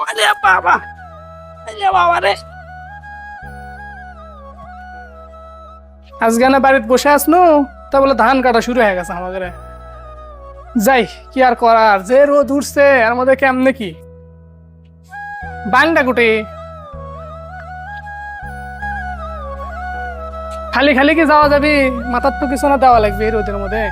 ওরে বাবা ওরে বাবা রে আজকে বাড়িতে বসে আসনু তা বলে ধান কাটা শুরু হয়ে গেছে আমাদের যাই, কি আর করার? যে রোদ উঠছে আর মধ্যে কেমনে কি? বাংটা কুটে। খালি খালি কি যাওয়া যাবি? মাথার তো কিছু না দেওয়া লাগবে এই রোদের মধ্যে।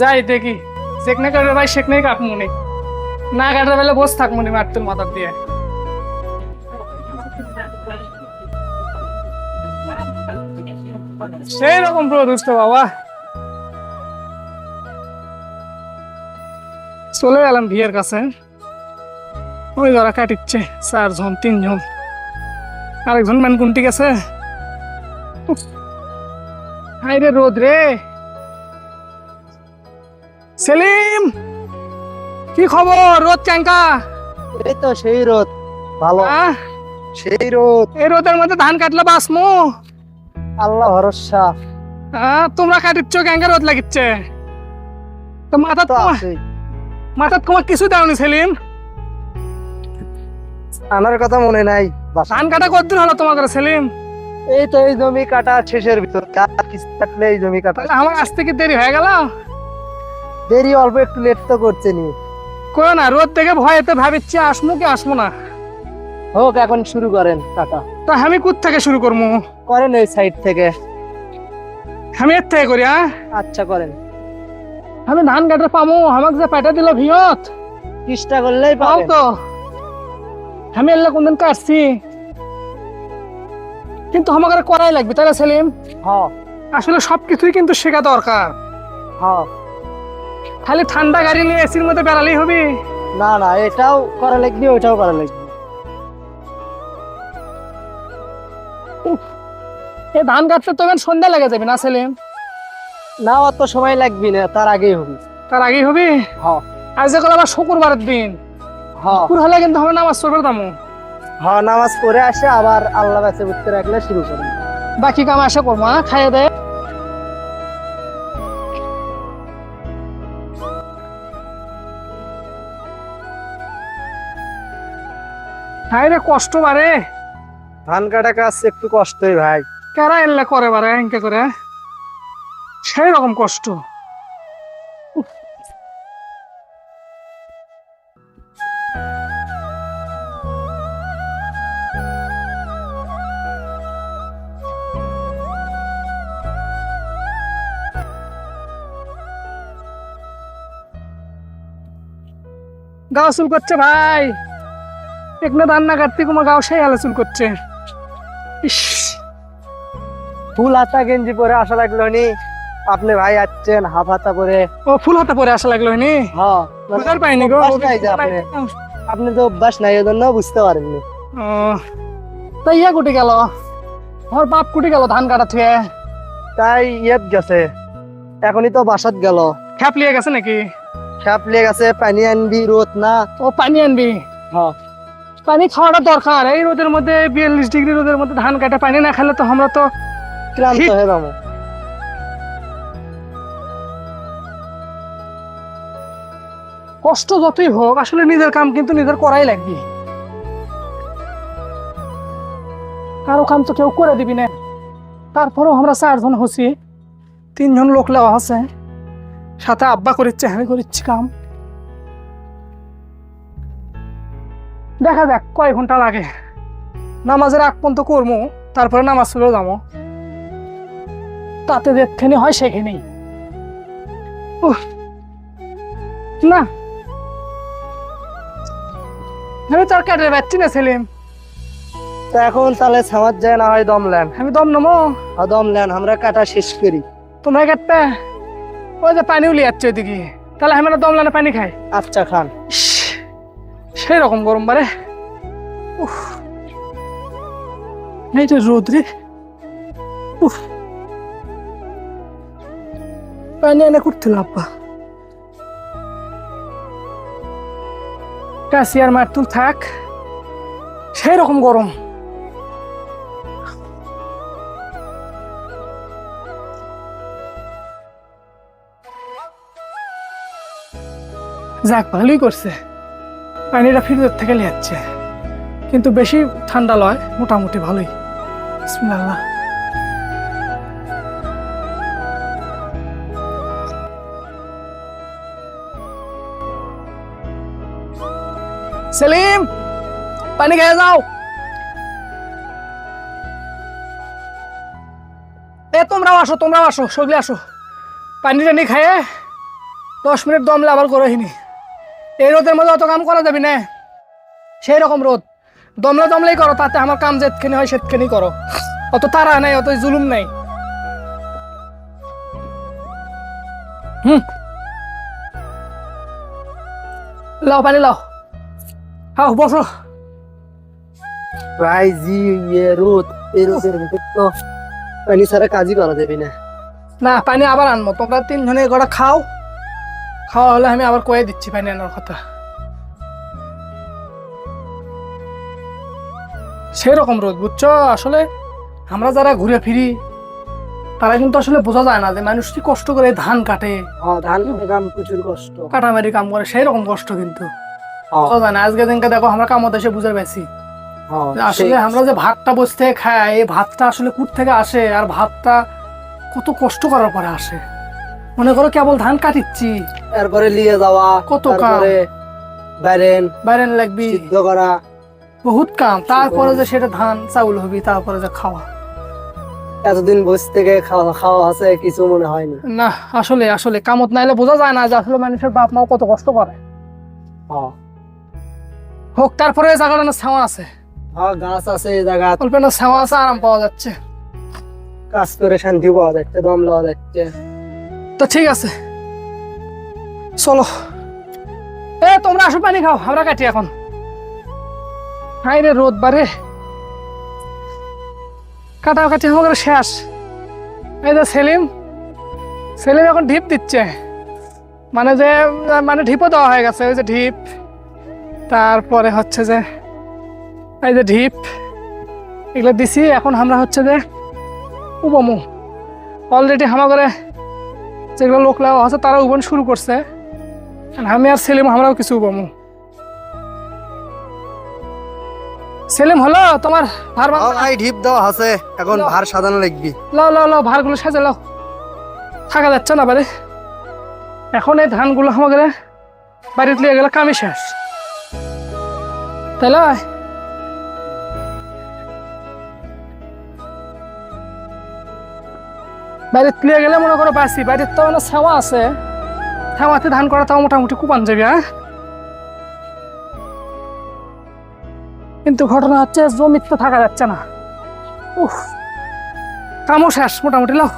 যাই দেখি। সেকনে কাটবে ভাই সেকনে কাটমু নি কাটার বেলা বসে থাকব নি মারতুল মাথার দিয়ে। সেই রকম প্রদুষ্ট বাবা। চলে গেলাম বিয়ের কাছে। ওই ধরা কাটিচ্ছে, চারজন, তিনজন। আরেকজন ম্যান কোনটি গেছে হাই রে রোদ রে। সেলিম কি খবর? রোদ ক্যাঙ্কা এই তো সেই রোদ ভালো। আহ, সেই রোদ। এই রোদের মধ্যে ধান কাটলে বাসমু আল্লাহ ভরসা। আহ, তোমরা কাটিচ্ছ ক্যাঙ্কা রোদ লাগিচ্ছে। তো মাথা তো তোমার আছেই। মাথা তোমার কিছু দেওনি সেলিম? আনার কথা মনে নাই। বাসা ধান কাটা কতদিন হলো তোমাদের সেলিম? এই তো এই জমি কাটা শেষের ভিতর। আর কিছু থাকলে এই জমি কাটা। তাহলে আমার আজ থেকে দেরি হয়ে গেল? দেরি অল্প একটু লেট তো করছে নি করো না রোদ থেকে ভয়েতে ভাবিচ্ছি আসমু কি আসমু না। হোক এখন শুরু করেন কাটা তো আমি কোথ থেকে শুরু করব করেন এই সাইড থেকে। আমি এর থেকে করি হ্যাঁ? আচ্ছা করেন। আমি ধান কাটা পামু আমাকে যে পেটা দিল ভিয়ত। চেষ্টা করলেই পাও তো। আমি এলে কোনদিন কাটছি। কিন্তু আমাকে আর করাই লাগবে তাই না সেলিম? হ্যাঁ আসলে সবকিছুই কিন্তু শেখা দরকার। হ্যাঁ খালি ঠান্ডা গাড়ি নিয়ে এসির মধ্যে বেড়ালেই হবে। না না এটাও করা লাগবে ওইটাও করা লাগবে। এই ধান কাটতে তো এখন সন্ধ্যা লেগে যাবে না সেলিম না অত সময় লাগবে না তার আগেই হবে। তার আগেই হবে? হ্যাঁ আজ যে আবার শুক্রবারের দিন। হ্যাঁ শুক্র হলে কিন্তু হবে নামাজ চোখের দামো। হ্যাঁ নামাজ পড়ে আসে আবার আল্লাহ কাছে বুঝতে রাখলে শুরু করেন বাকি কাম আসে করব খাইয়ে দেয় হাই রে কষ্ট বারে। ধান কাটা কাজ একটু কষ্টই ভাই। কারা এলে করে বারে এনকে করে? সেই রকম কষ্ট। গাও করছে ভাই। রান্না কাটতে কোনো গাও সেই আলো করছে। ফুল হাতা গেঞ্জি পরে আসা লাগল নি। আপনি ভাই আসছেন হাফ হাতা পরে। ও ফুল হাতে পরে আসা লাগল নি? হ্যাঁ। বুঝার পাইনি গো। আপনি আপনি তো অভ্যাস নাই এজন্য বুঝতে পারেননি। ও, তা ইয়া কুটি গেল? আমার বাপ কুটি গেল ধান কাটা থুয়ে তাই ইয়েত গেছে। এখনই তো বাসাত গেল। খ্যাপ লিয়ে গেছে নাকি? খাপ লিয়ে গেছে পানি আনবি রোদ না। ও পানি আনবি? হ্যাঁ। পানি খাওয়াটা দরকার। এই রোদের মধ্যে বিয়াল্লিশ ডিগ্রি রোদের মধ্যে ধান কাটা পানি না খেলে তো আমরা তো ক্লান্ত হয়ে যাব। কষ্ট যতই হোক আসলে নিজের কাম কিন্তু নিজের করাই লাগবে। কারও কাম তো কেউ করে দিবি না। তারপরেও আমরা চারজন হচ্ছি তিনজন লোক লেওয়া আছে সাথে আব্বা করিচ্ছে হ্যাঁ করিচ্ছি কাম। দেখা যাক কয় ঘণ্টা লাগে। নামাজের আগ পর্যন্ত করব তারপরে নামাজ চলেও যাব। তাতে যেখানে হয় সেখানেই। না। আমি তোর কাটে পাচ্ছি না সেলিম। তো এখন তাহলে সামাজ যায় না হয় দম লেন? আমি দম নমো দম লেন আমরা কাটা শেষ করি। তোমরা কাটতে ওই যে পানি উলিয়ে যাচ্ছে ওইদিকে। তাহলে আমি না দম লানে পানি খাই। আচ্ছা খান। ইস, সেই রকম গরম বারে? উফ। এই যে রোদ রে উফ। পানি এনে করছিল আব্বা কাশিয়ার মারতুল থাক। সেই রকম গরম। যাক, ভালোই করছে। পানিটা ফ্রিজের থেকে লিয়াচ্ছে। কিন্তু বেশি ঠান্ডা লয়, মোটামুটি ভালোই। বিসমিল্লাহ। সেলিম, পানি খেয়ে যাও। এ, তোমরাও আসো তোমরাও আসো, সগলে আসো। পানি টানি খাইয়ে দশ মিনিট দমলে আবার করহিনি এই রোদের মধ্যে অত কাম করা যাবি না। সেই রকম রোদ। দমলে দমলেই করো তাতে আমার কাম যেতখানি হয় সেতখানি করো। অত তারা নাই অত জুলুম নাই। হুম। লাও পানি লাও। হাও বসো। ভাই জি ইয়ে রোদ এই রোদের ভিতর তো পানি ছাড়া কাজই করা যাবে না। না পানি আবার আনব। তোমরা তিনজনে গোটা খাও। খাওয়া হলে আমি আবার কয়ে দিচ্ছি পানি আনার কথা। সেরকম রোদ বুঝছ? আসলে আমরা যারা ঘুরে ফিরি তারা কিন্তু আসলে বোঝা যায় না যে মানুষ কি কষ্ট করে ধান কাটে। হ্যাঁ ধান কাম প্রচুর কষ্ট। কাটামারি কাম করে সেই রকম কষ্ট কিন্তু। হ্যাঁ, বোঝা যায় না আজকে দিনকে দেখো আমরা কামত এসে বুঝে পেয়েছি। হ্যাঁ, আসলে আমরা যে ভাতটা বসতে খাই এই ভাতটা আসলে কুট থেকে আসে আর ভাতটা কত কষ্ট করার পরে আসে। মনে করো কেবল ধান কাটিচ্ছি। তারপরে নিয়ে যাওয়া কত কাম। বাইরেন বাইরেন লাগবি। সিদ্ধ করা। বহুত কাম। তারপরে যে সেটা ধান চাউল হবি তারপরে যে খাওয়া। এতদিন বস থেকে খাওয়া খাওয়া আছে কিছু মনে হয় না না আসলে আসলে কামত নাইলে বোঝা যায় না যে আসলে মানুষের বাপ মাও কত কষ্ট করে। হোক তারপরে জায়গাটা না ছাওয়া আছে। হ্যাঁ গাছ আছে এই জায়গা অল্প না ছাওয়া আছে আরাম পাওয়া যাচ্ছে। কাজ করে শান্তি পাওয়া যাচ্ছে দম লওয়া যাচ্ছে। তো ঠিক আছে। চলো। এ, তোমরা আসো, পানি খাও, আমরা কাটি এখন। হাই রে রোদ বারে। কাটা কাটি আমাদের শেষ। এই যে সেলিম সেলিম এখন ঢিপ দিচ্ছে। মানে যে মানে ঢিপও দেওয়া হয়ে গেছে, ওই যে ঢিপ। তারপরে হচ্ছে যে, এই যে ঢিপ, এগুলো দিছি। এখন আমরা হচ্ছে যে, উবমু। অলরেডি হামাগরে যেগুলো লোক লাগা আছে, তারা উবন শুরু করছে। আমি আর সেলিম আমরাও কিছু উবমু সেলিম হলো তোমার ভার ভাই ঢিপ দেওয়া আছে এখন ভার সাজানো লাগবি। লাও লাও লাও ভারগুলো সাজে লাও। থাকা যাচ্ছে না বাড়ি। এখন এই ধানগুলো আমাদের বাড়িতে লিয়ে গেলে কামই শেষ। তাই লয়? বাড়িতে লিয়ে গেলে মনে করো বাসি বাড়ির তো মানে ছাওয়া আছে। ছাওয়াতে ধান করা তাও মোটামুটি কুপান যাবে হ্যাঁ? কিন্তু ঘটনা হচ্ছে, জমিতে তো থাকা যাচ্ছে না। উফ, কামও শেষ, মোটামুটি লাও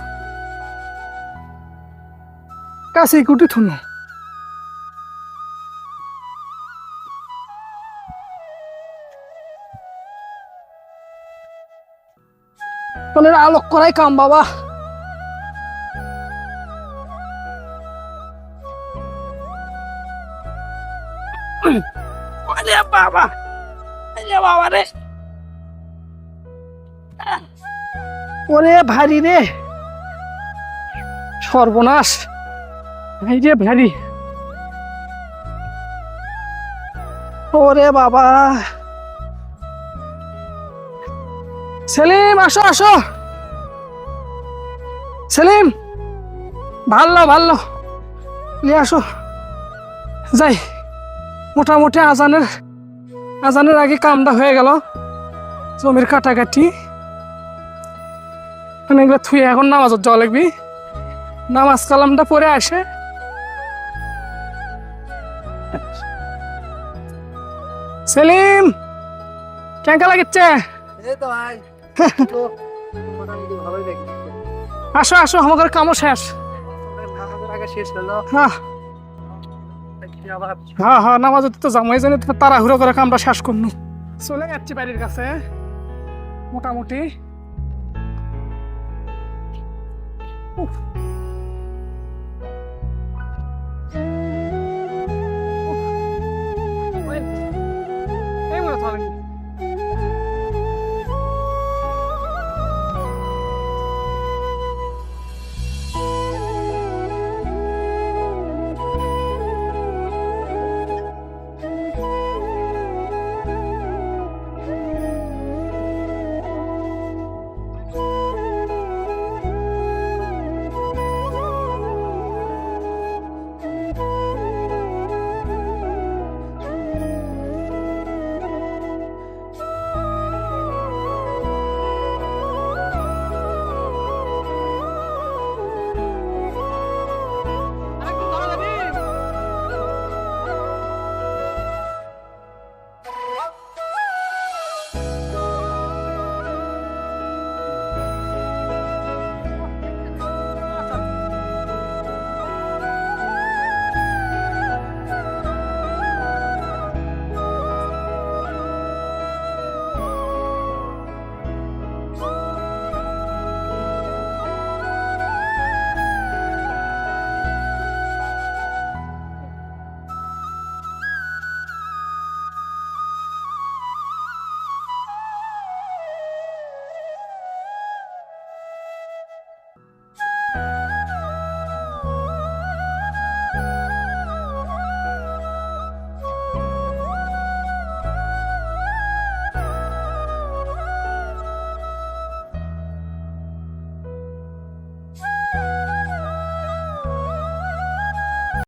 কাছে কুটি থুনু। আলোক করাই কাম, বাবা। বাবা। ওরে বাবা রে। ওরে ভারী রে। সর্বনাশ। এই যে ভারী। ওরে বাবা। সেলিম, আসো আসো। সেলিম ভালো ভালো নিয়ে আসো। যাই, মোটামুটি আজানের আজানের আগে কামটা হয়ে গেল। জমির কাটাকাটি। মানে এগুলো থুয়ে এখন নামাজত যাওয়া লাগবি। নামাজ কালামটা পরে আসে। সেলিম কেঙ্কা দেখছি আসো আসো আমাদের কামও শেষ। নামাজের শেষ হলো। হ্যাঁ। হ্যাঁ হ্যাঁ নামাজ তো জামাই জানি তো তাড়াহুড়ো করে কামটা শেষ করনু। চলে যাচ্ছি বাড়ির কাছে, মোটামুটি। উফ।